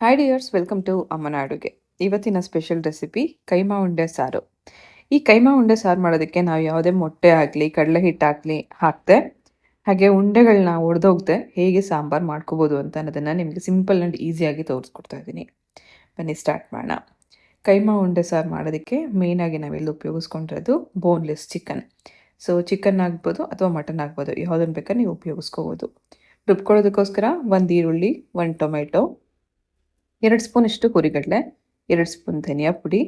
Hi dears welcome to ಅಮ್ಮನ ಅಡುಗೆ ಇವತ್ತಿನ ಸ್ಪೆಷಲ್ ರೆಸಿಪಿ ಕೈಮಾ ಉಂಡೆ ಸಾರು ಈ ಕೈಮಾ ಉಂಡೆ ಸಾರು ಮಾಡೋದಕ್ಕೆ ನಾವು ಯಾವುದೇ ಮೊಟ್ಟೆ ಆಗಲಿ ಕಡಲೆ ಹಿಟ್ಟು ಆಗಲಿ ಹಾಕ್ತೆ ಹಾಗೆ ಉಂಡೆಗಳನ್ನ ಒಡೆದೋಗ್ದೆ ಹೇಗೆ ಸಾಂಬಾರು ಮಾಡ್ಕೋಬೋದು ಅಂತ ಅನ್ನೋದನ್ನು ನಿಮಗೆ ಸಿಂಪಲ್ ಆ್ಯಂಡ್ ಈಸಿಯಾಗಿ ತೋರಿಸ್ಕೊಡ್ತಾ ಇದ್ದೀನಿ ಬನ್ನಿ ಸ್ಟಾರ್ಟ್ ಮಾಡೋಣ ಕೈಮಾ ಉಂಡೆ ಸಾರು ಮಾಡೋದಕ್ಕೆ ಮೇಯ್ನಾಗಿ ನಾವೆಲ್ಲ ಉಪಯೋಗಿಸ್ಕೊಂಡಿರೋದು ಬೋನ್ಲೆಸ್ ಚಿಕನ್ ಸೊ ಚಿಕನ್ ಆಗ್ಬೋದು ಅಥವಾ ಮಟನ್ ಆಗ್ಬೋದು ಯಾವುದನ್ನು ಬೇಕಾದ್ರೆ ನೀವು ಉಪಯೋಗಿಸ್ಕೋಬೋದು ರುಬ್ಕೊಳ್ಳೋದಕ್ಕೋಸ್ಕರ ಒಂದು ಈರುಳ್ಳಿ, ಒಂದು ಟೊಮೆಟೊ ಎರಡು ಸ್ಪೂನಷ್ಟು ಕುರಿಗಡಲೆ, ಎರಡು ಸ್ಪೂನ್ ಧನಿಯಾ ಪುಡಿ,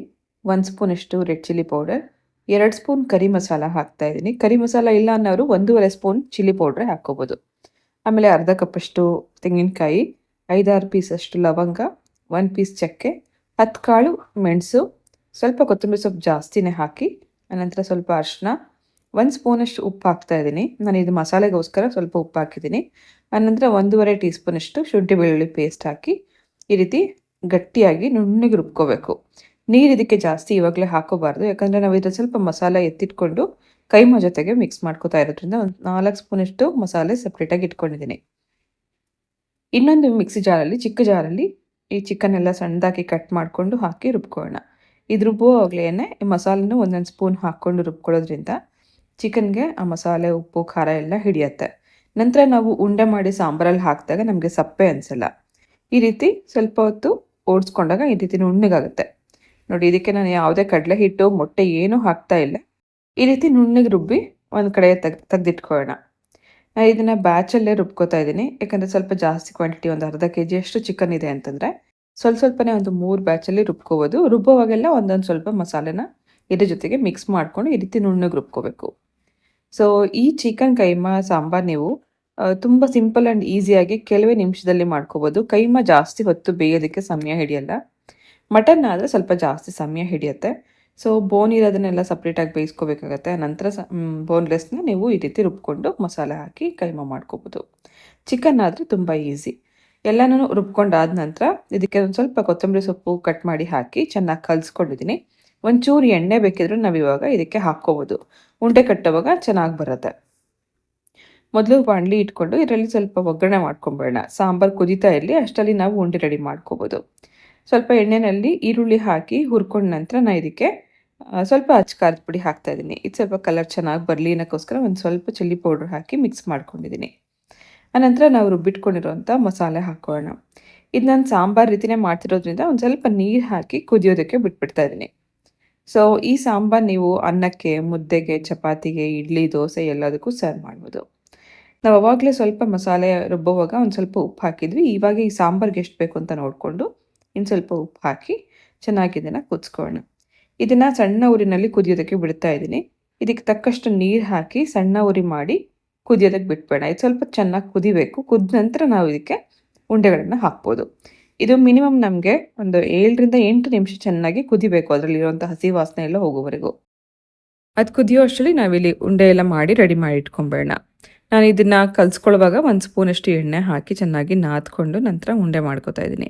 ಒಂದು ಸ್ಪೂನಷ್ಟು ರೆಡ್ ಚಿಲ್ಲಿ ಪೌಡರ್, ಎರಡು ಸ್ಪೂನ್ ಕರಿ ಮಸಾಲ ಹಾಕ್ತಾ ಇದ್ದೀನಿ ಕರಿ ಮಸಾಲ ಇಲ್ಲ ಅನ್ನೋರು ಒಂದೂವರೆ ಸ್ಪೂನ್ ಚಿಲ್ಲಿ ಪೌಡ್ರೆ ಹಾಕ್ಕೋಬೋದು. ಆಮೇಲೆ ಅರ್ಧ ಕಪ್ಪಷ್ಟು ತೆಂಗಿನಕಾಯಿ, ಐದಾರು ಪೀಸಷ್ಟು ಲವಂಗ, ಒಂದು ಪೀಸ್ ಚಕ್ಕೆ, ಹತ್ತು ಕಾಳು ಮೆಣಸು, ಸ್ವಲ್ಪ ಕೊತ್ತಂಬರಿ ಸೊಪ್ಪು ಜಾಸ್ತಿನೇ ಹಾಕಿ, ಆನಂತರ ಸ್ವಲ್ಪ ಅರಿಶಿನ ಒಂದು ಸ್ಪೂನಷ್ಟು ಉಪ್ಪು ಹಾಕ್ತಾ ಇದ್ದೀನಿ ನಾನು ಇದು ಮಸಾಲೆಗೋಸ್ಕರ ಸ್ವಲ್ಪ ಉಪ್ಪು ಹಾಕಿದ್ದೀನಿ ಆನಂತರ ಒಂದೂವರೆ ಟೀ ಸ್ಪೂನಷ್ಟು ಶುಂಠಿ ಬೆಳ್ಳುಳ್ಳಿ ಪೇಸ್ಟ್ ಹಾಕಿ ಈ ರೀತಿ ಗಟ್ಟಿಯಾಗಿ ನುಣ್ಣಗೆ ರುಬ್ಕೋಬೇಕು. ನೀರು ಇದಕ್ಕೆ ಜಾಸ್ತಿ ಇವಾಗಲೇ ಹಾಕೋಬಾರ್ದು, ಯಾಕಂದರೆ ನಾವು ಇದ್ರ ಸ್ವಲ್ಪ ಮಸಾಲೆ ಎತ್ತಿಟ್ಕೊಂಡು ಕೈಮ ಜೊತೆಗೆ ಮಿಕ್ಸ್ ಮಾಡ್ಕೋತಾ ಇರೋದ್ರಿಂದ ಒಂದು ನಾಲ್ಕು ಸ್ಪೂನಷ್ಟು ಮಸಾಲೆ ಸಪ್ರೇಟಾಗಿ ಇಟ್ಕೊಂಡಿದ್ದೀನಿ. ಇನ್ನೊಂದು ಮಿಕ್ಸಿ ಜಾರಲ್ಲಿ, ಚಿಕ್ಕ ಜಾರಲ್ಲಿ ಈ ಚಿಕನ್ ಎಲ್ಲ ಸಣ್ಣದಾಗಿ ಕಟ್ ಮಾಡಿಕೊಂಡು ಹಾಕಿ ರುಬ್ಕೊಳ್ಳೋಣ. ಇದು ರುಬ್ಬುವಾಗಲೇ ಈ ಮಸಾಲೆನೂ ಒಂದೊಂದು ಸ್ಪೂನ್ ಹಾಕ್ಕೊಂಡು ರುಬ್ಕೊಳ್ಳೋದ್ರಿಂದ ಚಿಕನ್ಗೆ ಆ ಮಸಾಲೆ, ಉಪ್ಪು, ಖಾರ ಎಲ್ಲ ಹಿಡಿಯತ್ತೆ. ನಂತರ ನಾವು ಉಂಡೆ ಮಾಡಿ ಸಾಂಬಾರಲ್ಲಿ ಹಾಕಿದಾಗ ನಮಗೆ ಸಪ್ಪೆ ಅನಿಸಲ್ಲ. ಈ ರೀತಿ ಸ್ವಲ್ಪ ಹೊತ್ತು ಓಡಿಸ್ಕೊಂಡಾಗ ಈ ರೀತಿ ನುಣ್ಣಗಾಗುತ್ತೆ. ನೋಡಿ, ಇದಕ್ಕೆ ನಾನು ಯಾವುದೇ ಕಡಲೆ ಹಿಟ್ಟು, ಮೊಟ್ಟೆ ಏನೂ ಹಾಕ್ತಾ ಇಲ್ಲ. ಈ ರೀತಿ ನುಣ್ಣಗೆ ರುಬ್ಬಿ ಒಂದು ಕಡೆ ತೆಗ್, ತೆಗೆದಿಟ್ಕೊಳ್ಳೋಣ. ನಾನು ಇದನ್ನು ಬ್ಯಾಚಲ್ಲೇ ರುಬ್ಕೋತಾ ಇದ್ದೀನಿ. ಯಾಕಂದರೆ ಸ್ವಲ್ಪ ಜಾಸ್ತಿ ಕ್ವಾಂಟಿಟಿ ಒಂದು ಅರ್ಧ ಕೆ ಜಿಯಷ್ಟು ಚಿಕನ್ ಇದೆ ಅಂತಂದರೆ, ಸ್ವಲ್ಪ ಸ್ವಲ್ಪನೇ ಒಂದು ಮೂರು ಬ್ಯಾಚಲ್ಲಿ ರುಬ್ಕೋಬೋದು. ರುಬ್ಬೋವಾಗೆಲ್ಲ ಒಂದೊಂದು ಸ್ವಲ್ಪ ಮಸಾಲೆನ ಇದ್ರ ಜೊತೆಗೆ ಮಿಕ್ಸ್ ಮಾಡ್ಕೊಂಡು ಈ ರೀತಿ ನುಣ್ಣಗೆ ರುಬ್ಕೋಬೇಕು. ಸೊ ಈ ಚಿಕನ್ ಕೈಮಾ, ಸಾಂಬಾರು ನೀವು ತುಂಬ ಸಿಂಪಲ್ ಆ್ಯಂಡ್ ಈಸಿಯಾಗಿ ಕೆಲವೇ ನಿಮಿಷದಲ್ಲಿ ಮಾಡ್ಕೋಬೋದು. ಕೈಮ ಜಾಸ್ತಿ, ಹೊತ್ತು ಬೇಯೋದಕ್ಕೆ ಸಮಯ ಹಿಡಿಯಲ್ಲ. ಮಟನ್ ಆದರೆ ಸ್ವಲ್ಪ ಜಾಸ್ತಿ ಸಮಯ ಹಿಡಿಯುತ್ತೆ. ಸೊ ಬೋನ್ ಇರೋದನ್ನೆಲ್ಲ ಸಪ್ರೇಟಾಗಿ ಬೇಯಿಸ್ಕೋಬೇಕಾಗತ್ತೆ. ನಂತರ ಸ ಬೋನ್ಲೆಸ್ನ ನೀವು ಈ ರೀತಿ ರುಬ್ಕೊಂಡು ಮಸಾಲೆ ಹಾಕಿ ಕೈಮ ಮಾಡ್ಕೋಬೋದು. ಚಿಕನ್ ಆದರೆ ತುಂಬ ಈಸಿ ಎಲ್ಲನೂ ರುಬ್ಕೊಂಡಾದ ನಂತರ ಇದಕ್ಕೆ ಒಂದು ಸ್ವಲ್ಪ ಕೊತ್ತಂಬರಿ ಸೊಪ್ಪು ಕಟ್ ಮಾಡಿ ಹಾಕಿ ಚೆನ್ನಾಗಿ ಕಲಿಸ್ಕೊಂಡಿದ್ದೀನಿ ಒಂಚೂರು ಎಣ್ಣೆ ಬೇಕಿದ್ರೂ ನಾವು ಇವಾಗ ಇದಕ್ಕೆ ಹಾಕ್ಕೋಬೋದು. ಉಂಡೆ ಕಟ್ಟುವಾಗ ಚೆನ್ನಾಗಿ ಬರುತ್ತೆ. ಮೊದಲು ಬಾಣಲಿ ಇಟ್ಕೊಂಡು ಇದರಲ್ಲಿ ಸ್ವಲ್ಪ ಒಗ್ಗರಣೆ ಮಾಡ್ಕೊಂಬಿಡೋಣ ಸಾಂಬಾರು ಕುದೀತಾ ಇರಲಿ, ಅಷ್ಟರಲ್ಲಿ ನಾವು ಉಂಡೆ ರೆಡಿ ಮಾಡ್ಕೋಬೋದು. ಸ್ವಲ್ಪ ಎಣ್ಣೆಯಲ್ಲಿ ಈರುಳ್ಳಿ ಹಾಕಿ ಹುರ್ಕೊಂಡ ನಂತರ ನಾನು ಇದಕ್ಕೆ ಸ್ವಲ್ಪ ಅಚ್ಚ ಖಾರದ ಪುಡಿ ಹಾಕ್ತಾ ಇದ್ದೀನಿ. ಇದು ಸ್ವಲ್ಪ ಕಲರ್ ಚೆನ್ನಾಗಿ ಬರಲಿ ಅನ್ನೋಕ್ಕೋಸ್ಕರ ಒಂದು ಸ್ವಲ್ಪ ಚಿಲ್ಲಿ ಪೌಡ್ರ್ ಹಾಕಿ ಮಿಕ್ಸ್ ಮಾಡ್ಕೊಂಡಿದ್ದೀನಿ. ಆನಂತರ ನಾವು ರುಬ್ಬಿಟ್ಕೊಂಡಿರೋಂಥ ಮಸಾಲೆ ಹಾಕೋಣ. ಇದು ನಾನು ಸಾಂಬಾರು ರೀತಿನೇ ಮಾಡ್ತಿರೋದ್ರಿಂದ ಒಂದು ಸ್ವಲ್ಪ ನೀರು ಹಾಕಿ ಕುದಿಯೋದಕ್ಕೆ ಬಿಟ್ಬಿಡ್ತಾ ಇದ್ದೀನಿ. ಸೊ ಈ ಸಾಂಬಾರು ನೀವು ಅನ್ನಕ್ಕೆ, ಮುದ್ದೆಗೆ, ಚಪಾತಿಗೆ, ಇಡ್ಲಿ, ದೋಸೆ ಎಲ್ಲದಕ್ಕೂ ಸರ್ವ್ ಮಾಡ್ಬೋದು. ನಾವು ಅವಾಗಲೇ ಸ್ವಲ್ಪ ಮಸಾಲೆ ರುಬ್ಬುವಾಗ ಒಂದು ಸ್ವಲ್ಪ ಉಪ್ಪು ಹಾಕಿದ್ವಿ. ಇವಾಗ ಈ ಸಾಂಬಾರ್ಗೆ ಎಷ್ಟು ಬೇಕು ಅಂತ ನೋಡಿಕೊಂಡು ಇನ್ನು ಸ್ವಲ್ಪ ಉಪ್ಪು ಹಾಕಿ ಚೆನ್ನಾಗಿ ಇದನ್ನು ಕುದಿಸ್ಕೊಳ್ಳೋಣ ಇದನ್ನು ಸಣ್ಣ ಊರಿನಲ್ಲಿ ಕುದಿಯೋದಕ್ಕೆ ಬಿಡ್ತಾ ಇದ್ದೀನಿ. ಇದಕ್ಕೆ ತಕ್ಕಷ್ಟು ನೀರು ಹಾಕಿ ಸಣ್ಣ ಉರಿ ಮಾಡಿ ಕುದಿಯೋದಕ್ಕೆ ಬಿಟ್ಬೇಡ. ಇದು ಸ್ವಲ್ಪ ಚೆನ್ನಾಗಿ ಕುದಿಬೇಕು. ಕುದ ನಂತರ ನಾವು ಇದಕ್ಕೆ ಉಂಡೆಗಳನ್ನು ಹಾಕ್ಬೋದು. ಇದು ಮಿನಿಮಮ್ ನಮಗೆ ಒಂದು ಏಳರಿಂದ ಎಂಟು ನಿಮಿಷ ಚೆನ್ನಾಗಿ ಕುದಿಬೇಕು. ಅದರಲ್ಲಿರುವಂಥ ಹಸಿ ವಾಸನೆ ಎಲ್ಲ ಹೋಗೋವರೆಗೂ. ಅದು ಕುದಿಯೋ ಅಷ್ಟರಲ್ಲಿ ನಾವಿಲ್ಲಿ ಉಂಡೆ ಎಲ್ಲ ಮಾಡಿ ರೆಡಿ ಮಾಡಿ ಇಟ್ಕೊಂಬೇಡ ನಾನು ಇದನ್ನು ಕಲಿಸ್ಕೊಳ್ಳುವಾಗ ಒಂದು ಸ್ಪೂನಷ್ಟು ಎಣ್ಣೆ ಹಾಕಿ ಚೆನ್ನಾಗಿ ನಾದ್ಕೊಂಡು ನಂತರ ಉಂಡೆ ಮಾಡ್ಕೋತಾ ಇದ್ದೀನಿ.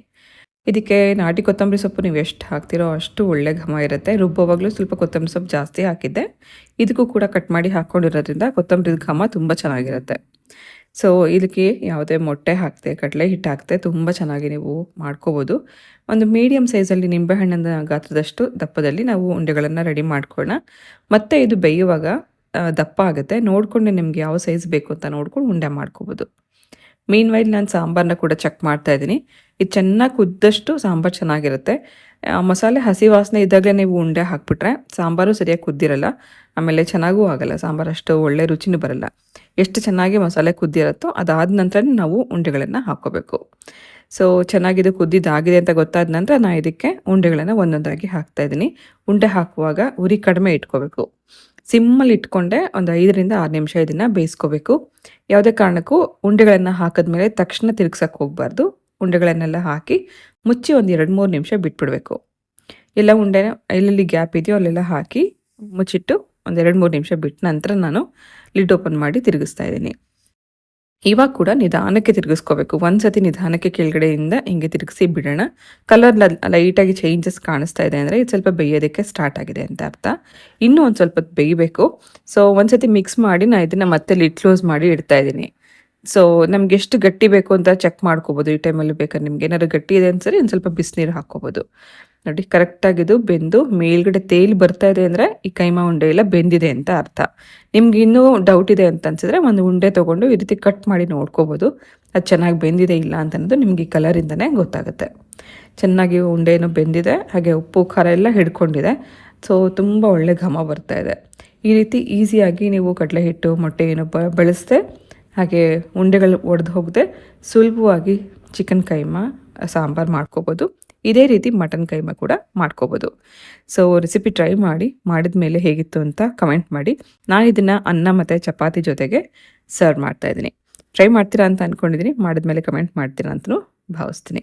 ಇದಕ್ಕೆ ನಾಟಿ ಕೊತ್ತಂಬರಿ ಸೊಪ್ಪು ನೀವು ಎಷ್ಟು ಹಾಕ್ತಿರೋ ಅಷ್ಟು ಒಳ್ಳೆ ಘಮ ಇರುತ್ತೆ. ರುಬ್ಬೋವಾಗಲೂ ಸ್ವಲ್ಪ ಕೊತ್ತಂಬರಿ ಸೊಪ್ಪು ಜಾಸ್ತಿ ಹಾಕಿದ್ದೆ. ಇದಕ್ಕೂ ಕೂಡ ಕಟ್ ಮಾಡಿ ಹಾಕ್ಕೊಂಡಿರೋದ್ರಿಂದ ಕೊತ್ತಂಬರಿ ಘಮ ತುಂಬ ಚೆನ್ನಾಗಿರುತ್ತೆ. ಸೊ ಇದಕ್ಕೆ ಯಾವುದೇ ಮೊಟ್ಟೆ ಹಾಕ್ತೆ, ಕಡಲೆ ಹಿಟ್ಟು ಹಾಕ್ತೆ ತುಂಬ ಚೆನ್ನಾಗಿ ನೀವು ಮಾಡ್ಕೋಬೋದು. ಒಂದು ಮೀಡಿಯಮ್ ಸೈಜಲ್ಲಿ ನಿಂಬೆಹಣ್ಣಿನ ಗಾತ್ರದಷ್ಟು ದಪ್ಪದಲ್ಲಿ ನಾವು ಉಂಡೆಗಳನ್ನು ರೆಡಿ ಮಾಡ್ಕೊಳ್ಳೋಣ ಮತ್ತು ಇದು ಬೇಯುವಾಗ ದಪ್ಪ ಆಗುತ್ತೆ ನೋಡಿಕೊಂಡು ನಿಮ್ಗೆ ಯಾವ ಸೈಜ್ ಬೇಕು ಅಂತ ನೋಡ್ಕೊಂಡು ಉಂಡೆ ಮಾಡ್ಕೋಬೋದು. ಮೀನ್ ವೈಲ್ ನಾನು ಸಾಂಬಾರನ್ನ ಕೂಡ ಚೆಕ್ ಮಾಡ್ತಾ ಇದ್ದೀನಿ. ಇದು ಚೆನ್ನಾಗಿ ಕುದ್ದಷ್ಟು ಸಾಂಬಾರು ಚೆನ್ನಾಗಿರುತ್ತೆ. ಮಸಾಲೆ ಹಸಿ ವಾಸನೆ ಇದ್ದಾಗಲೇ ನೀವು ಉಂಡೆ ಹಾಕ್ಬಿಟ್ರೆ ಸಾಂಬಾರು ಸರಿಯಾಗಿ ಕುದ್ದಿರಲ್ಲ. ಆಮೇಲೆ ಚೆನ್ನಾಗೂ ಆಗಲ್ಲ. ಸಾಂಬಾರು ಅಷ್ಟು ಒಳ್ಳೆ ರುಚಿನೂ ಬರಲ್ಲ. ಎಷ್ಟು ಚೆನ್ನಾಗಿ ಮಸಾಲೆ ಕುದ್ದಿರುತ್ತೋ ಅದಾದ ನಂತರ ನಾವು ಉಂಡೆಗಳನ್ನು ಹಾಕ್ಕೋಬೇಕು. ಸೊ ಚೆನ್ನಾಗಿದು ಕುದ್ದಿದ್ದಾಗಿದೆ ಅಂತ ಗೊತ್ತಾದ ನಂತರ ನಾನು ಇದಕ್ಕೆ ಉಂಡೆಗಳನ್ನು ಒಂದೊಂದಾಗಿ ಹಾಕ್ತಾ ಇದ್ದೀನಿ. ಉಂಡೆ ಹಾಕುವಾಗ ಉರಿ ಕಡಿಮೆ ಇಟ್ಕೋಬೇಕು. ಸಿಮ್ಮಲ್ಲಿ ಇಟ್ಕೊಂಡೆ ಒಂದು ಐದರಿಂದ ಆರು ನಿಮಿಷ ಇದನ್ನು ಬೇಯಿಸ್ಕೋಬೇಕು. ಯಾವುದೇ ಕಾರಣಕ್ಕೂ ಉಂಡೆಗಳನ್ನು ಹಾಕಿದ್ಮೇಲೆ ತಕ್ಷಣ ತಿರುಗ್ಸಕ್ಕೆ ಹೋಗಬಾರ್ದು. ಉಂಡೆಗಳನ್ನೆಲ್ಲ ಹಾಕಿ ಮುಚ್ಚಿ ಒಂದು ಎರಡು ಮೂರು ನಿಮಿಷ ಬಿಟ್ಬಿಡಬೇಕು. ಎಲ್ಲ ಉಂಡೆನ ಎಲ್ಲೆಲ್ಲಿ ಗ್ಯಾಪ್ ಇದೆಯೋ ಅಲ್ಲೆಲ್ಲ ಹಾಕಿ ಮುಚ್ಚಿಟ್ಟು ಒಂದು ಎರಡು ಮೂರು ನಿಮಿಷ ಬಿಟ್ಟ ನಂತರ ನಾನು ಲಿಡ್ ಓಪನ್ ಮಾಡಿ ತಿರುಗಿಸ್ತಾ ಇದ್ದೀನಿ. ಇವಾಗ ಕೂಡ ನಿಧಾನಕ್ಕೆ ತಿರುಗಿಸ್ಕೋಬೇಕು. ಒಂದ್ಸತಿ ನಿಧಾನಕ್ಕೆ ಕೆಳಗಡೆಯಿಂದ ಹಿಂಗೆ ತಿರುಗಿಸಿ ಬಿಡೋಣ. ಕಲರ್ ಲೈಟಾಗಿ ಚೇಂಜಸ್ ಕಾಣಿಸ್ತಾ ಇದೆ ಅಂದರೆ ಇದು ಸ್ವಲ್ಪ ಬೇಯೋದಕ್ಕೆ ಸ್ಟಾರ್ಟ್ ಆಗಿದೆ ಅಂತ ಅರ್ಥ. ಇನ್ನೂ ಒಂದು ಸ್ವಲ್ಪ ಬೇಯಬೇಕು. ಸೊ ಒಂದ್ಸತಿ ಮಿಕ್ಸ್ ಮಾಡಿ ನಾನು ಇದನ್ನು ಮತ್ತೆ ಲಿಟ್ ಕ್ಲೋಸ್ ಮಾಡಿ ಇಡ್ತಾ ಇದ್ದೀನಿ. ಸೊ ನಮ್ಗೆ ಎಷ್ಟು ಗಟ್ಟಿ ಬೇಕು ಅಂತ ಚೆಕ್ ಮಾಡ್ಕೋಬೋದು. ಈ ಟೈಮಲ್ಲಿ ಬೇಕಾದ್ರೆ ನಿಮ್ಗೆ ಏನಾದ್ರು ಗಟ್ಟಿ ಇದೆ ಅನ್ಸರಿ ಒಂದು ಸ್ವಲ್ಪ ಬಿಸಿನೀರು ಹಾಕ್ಕೋಬೋದು. ನೋಡಿ ಕರೆಕ್ಟಾಗಿದು ಬೆಂದು ಮೇಲ್ಗಡೆ ತೇಲಿ ಬರ್ತಾ ಇದೆ ಅಂದರೆ ಈ ಕೈಮಾ ಉಂಡೆ ಎಲ್ಲ ಬೆಂದಿದೆ ಅಂತ ಅರ್ಥ. ನಿಮ್ಗೆ ಇನ್ನೂ ಡೌಟ್ ಇದೆ ಅಂತ ಅನ್ಸಿದ್ರೆ ಒಂದು ಉಂಡೆ ತೊಗೊಂಡು ಈ ರೀತಿ ಕಟ್ ಮಾಡಿ ನೋಡ್ಕೋಬೋದು. ಅದು ಚೆನ್ನಾಗಿ ಬೆಂದಿದೆ ಇಲ್ಲ ಅಂತ ಅನ್ನೋದು ನಿಮ್ಗೆ ಈ ಕಲರಿಂದನೇ ಗೊತ್ತಾಗುತ್ತೆ. ಚೆನ್ನಾಗಿ ಉಂಡೆನೂ ಬೆಂದಿದೆ, ಹಾಗೆ ಉಪ್ಪು, ಖಾರ ಎಲ್ಲ ಹಿಡ್ಕೊಂಡಿದೆ. ಸೊ ತುಂಬ ಒಳ್ಳೆ ಘಮ ಬರ್ತಾ ಇದೆ. ಈ ರೀತಿ ಈಸಿಯಾಗಿ ನೀವು ಕಡಲೆ ಹಿಟ್ಟು ಮೊಟ್ಟೆ ಏನು ಬ, ಬಳಸದೆ, ಹಾಗೆ ಉಂಡೆಗಳು ಒಡೆದು ಹೋಗದೆ ಸುಲಭವಾಗಿ ಚಿಕನ್ ಕೈಮಾ, ಸಾಂಬಾರು ಮಾಡ್ಕೋಬೋದು. ಇದೇ ರೀತಿ ಮಟನ್ ಕೈಮ ಕೂಡ ಮಾಡ್ಕೋಬೋದು. ಸೊ ರೆಸಿಪಿ ಟ್ರೈ ಮಾಡಿ, ಮಾಡಿದ ಮೇಲೆ ಹೇಗಿತ್ತು ಅಂತ ಕಮೆಂಟ್ ಮಾಡಿ. ನಾನು ಇದನ್ನು ಅನ್ನ ಮತ್ತು ಚಪಾತಿ ಜೊತೆಗೆ ಸರ್ವ್ ಮಾಡ್ತಾ ಇದ್ದೀನಿ. ಟ್ರೈ ಮಾಡ್ತೀರಾ ಅಂತ ಅಂದ್ಕೊಂಡಿದ್ದೀನಿ ಮಾಡಿದ್ಮೇಲೆ ಕಮೆಂಟ್ ಮಾಡ್ತೀರಾ ಅಂತಲೂ ಭಾವಿಸ್ತೀನಿ.